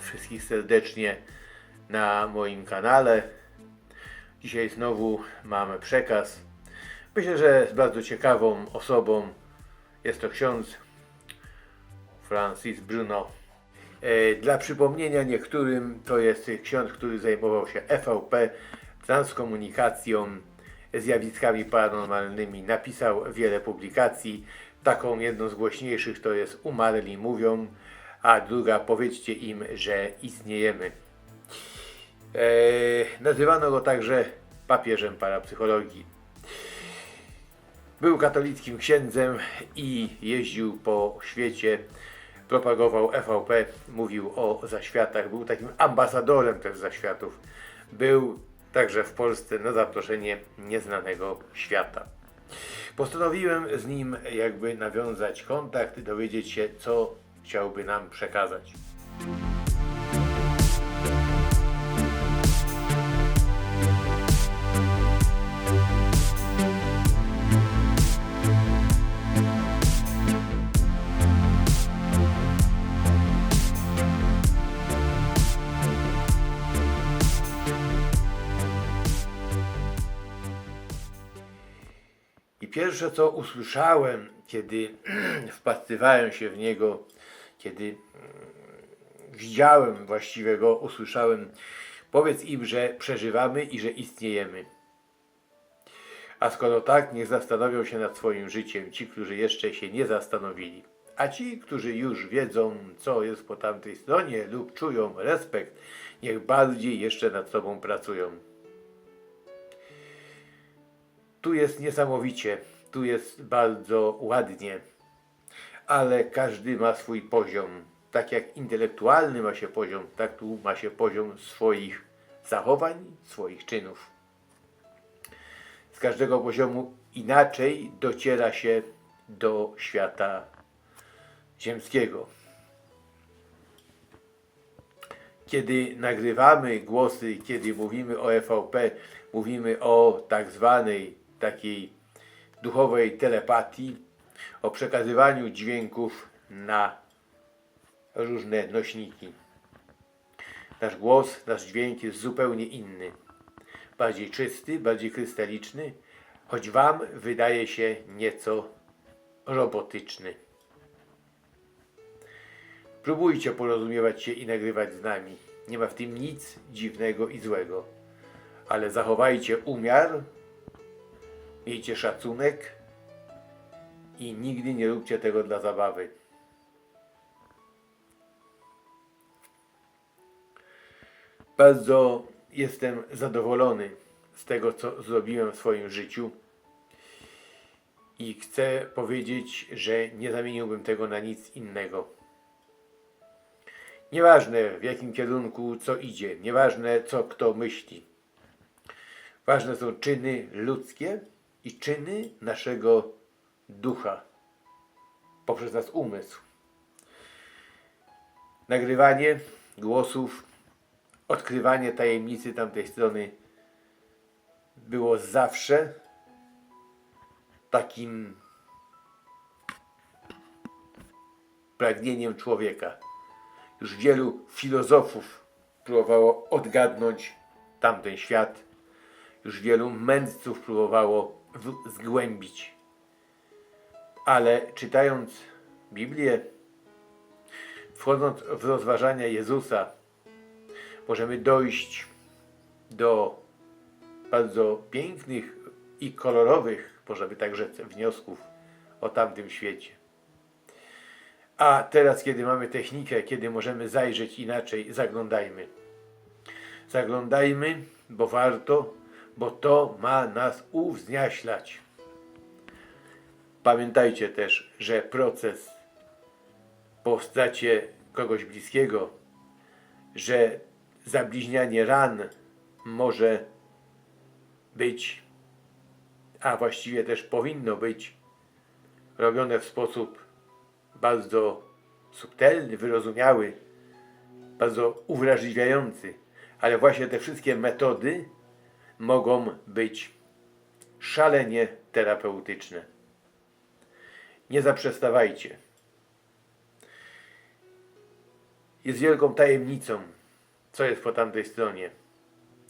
wszystkich serdecznie na moim kanale. Dzisiaj znowu mamy przekaz. Myślę, że z bardzo ciekawą osobą jest to ksiądz Francis Bruno. E, Dla przypomnienia niektórym, to jest ksiądz, który zajmował się EVP, transkomunikacją, zjawiskami paranormalnymi. Napisał wiele publikacji. Taką jedną z głośniejszych to jest Umarli mówią, a druga Powiedzcie im, że istniejemy. E, nazywano go także papieżem parapsychologii. Był katolickim księdzem i jeździł po świecie, propagował EVP, mówił o zaświatach, był takim ambasadorem też zaświatów. Był także w Polsce na zaproszenie nieznanego świata. Postanowiłem z nim jakby nawiązać kontakt dowiedzieć się, co chciałby nam przekazać. Pierwsze co usłyszałem, kiedy wpatrywałem się w niego, kiedy mm, widziałem właściwie go, usłyszałem, powiedz im, że przeżywamy i że istniejemy. A skoro tak, niech zastanowią się nad swoim życiem ci, którzy jeszcze się nie zastanowili. A ci, którzy już wiedzą, co jest po tamtej stronie lub czują respekt, niech bardziej jeszcze nad sobą pracują. Tu jest niesamowicie, tu jest bardzo ładnie, ale każdy ma swój poziom. Tak jak intelektualny ma się poziom, tak tu ma się poziom swoich zachowań, swoich czynów. Z każdego poziomu inaczej dociera się do świata ziemskiego. Kiedy nagrywamy głosy, kiedy mówimy o EVP, mówimy o tak zwanej takiej duchowej telepatii, o przekazywaniu dźwięków na różne nośniki. Nasz głos, nasz dźwięk jest zupełnie inny. Bardziej czysty, bardziej krystaliczny, choć Wam wydaje się nieco robotyczny. Próbujcie porozumiewać się i nagrywać z nami. Nie ma w tym nic dziwnego i złego. Ale zachowajcie umiar, miejcie szacunek i nigdy nie róbcie tego dla zabawy. Bardzo jestem zadowolony z tego, co zrobiłem w swoim życiu i chcę powiedzieć, że nie zamieniłbym tego na nic innego. Nieważne w jakim kierunku co idzie, nieważne co kto myśli. Ważne są czyny ludzkie i czyny naszego ducha poprzez nasz umysł. Nagrywanie głosów, odkrywanie tajemnicy tamtej strony było zawsze takim pragnieniem człowieka. Już wielu filozofów próbowało odgadnąć tamten świat. Już wielu mędrców próbowało zgłębić. Ale czytając Biblię, wchodząc w rozważania Jezusa, możemy dojść do bardzo pięknych i kolorowych, można by tak rzec, wniosków o tamtym świecie. A teraz, kiedy mamy technikę, kiedy możemy zajrzeć inaczej, zaglądajmy. Zaglądajmy, bo warto, bo to ma nas uwzniaślać. Pamiętajcie też, że proces po stracie kogoś bliskiego, że zabliźnianie ran może być, a właściwie też powinno być robione w sposób bardzo subtelny, wyrozumiały, bardzo uwrażliwiający, ale właśnie te wszystkie metody mogą być szalenie terapeutyczne. Nie zaprzestawajcie. Jest wielką tajemnicą, co jest po tamtej stronie.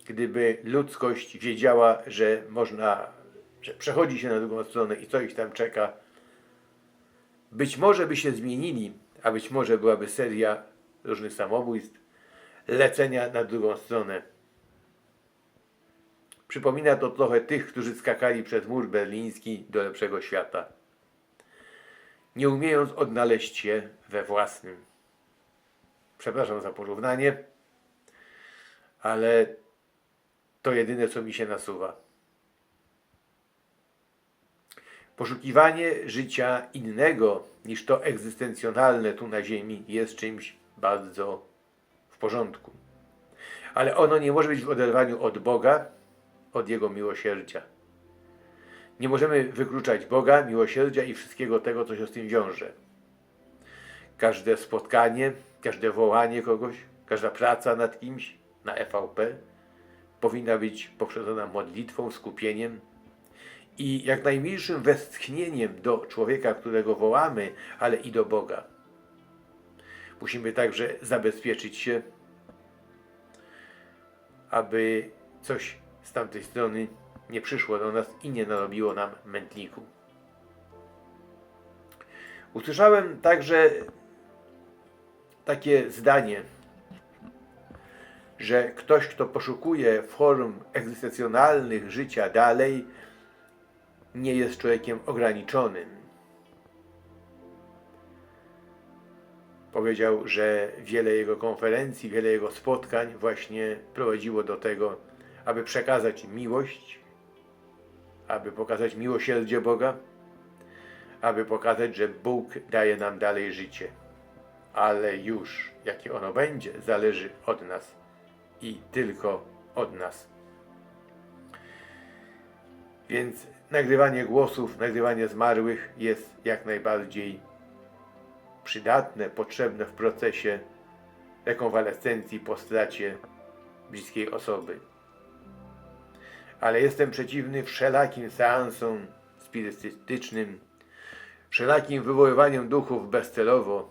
Gdyby ludzkość wiedziała, że można, że przechodzi się na drugą stronę i co ich tam czeka, być może by się zmienili, a być może byłaby seria różnych samobójstw, lecenia na drugą stronę. Przypomina to trochę tych, którzy skakali przez mur berliński do lepszego świata, nie umiejąc odnaleźć się we własnym. Przepraszam za porównanie, ale to jedyne, co mi się nasuwa. Poszukiwanie życia innego niż to egzystencjonalne tu na Ziemi jest czymś bardzo w porządku. Ale ono nie może być w oderwaniu od Boga, od Jego miłosierdzia. Nie możemy wykluczać Boga, miłosierdzia i wszystkiego tego, co się z tym wiąże. Każde spotkanie, każde wołanie kogoś, każda praca nad kimś na EVP powinna być poprzedzona modlitwą, skupieniem i jak najmniejszym westchnieniem do człowieka, którego wołamy, ale i do Boga. Musimy także zabezpieczyć się, aby coś z tamtej strony nie przyszło do nas i nie narobiło nam mętliku. Usłyszałem także takie zdanie, że ktoś, kto poszukuje form egzystencjonalnych życia dalej, nie jest człowiekiem ograniczonym. Powiedział, że wiele jego konferencji, wiele jego spotkań właśnie prowadziło do tego, aby przekazać miłość, aby pokazać miłosierdzie Boga, aby pokazać, że Bóg daje nam dalej życie. Ale już jakie ono będzie, zależy od nas i tylko od nas. Więc nagrywanie głosów, nagrywanie zmarłych jest jak najbardziej przydatne, potrzebne w procesie rekonwalescencji po stracie bliskiej osoby. Ale jestem przeciwny wszelakim seansom spirytystycznym, wszelakim wywoływaniom duchów bezcelowo.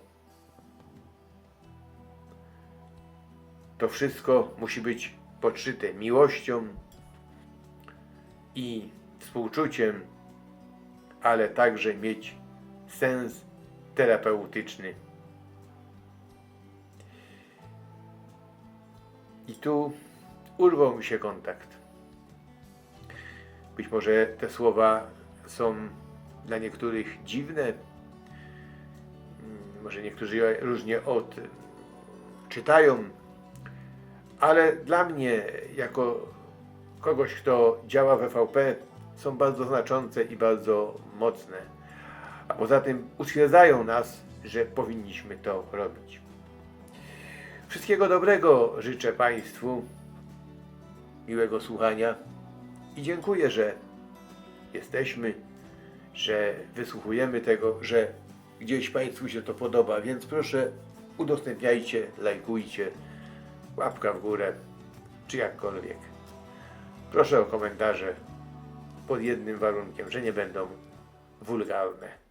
To wszystko musi być podszyte miłością i współczuciem, ale także mieć sens terapeutyczny. I tu urwał mi się kontakt. Być może te słowa są dla niektórych dziwne, Mm, może niektórzy je różnie odczytają, ale dla mnie, jako kogoś, kto działa w EVP, są bardzo znaczące i bardzo mocne. A poza tym utwierdzają nas, że powinniśmy to robić. Wszystkiego dobrego życzę Państwu, miłego słuchania i dziękuję, że jesteśmy, że wysłuchujemy tego, że gdzieś Państwu się to podoba, więc proszę udostępniajcie, lajkujcie, łapka w górę, czy jakkolwiek. Proszę o komentarze pod jednym warunkiem, że nie będą wulgarne.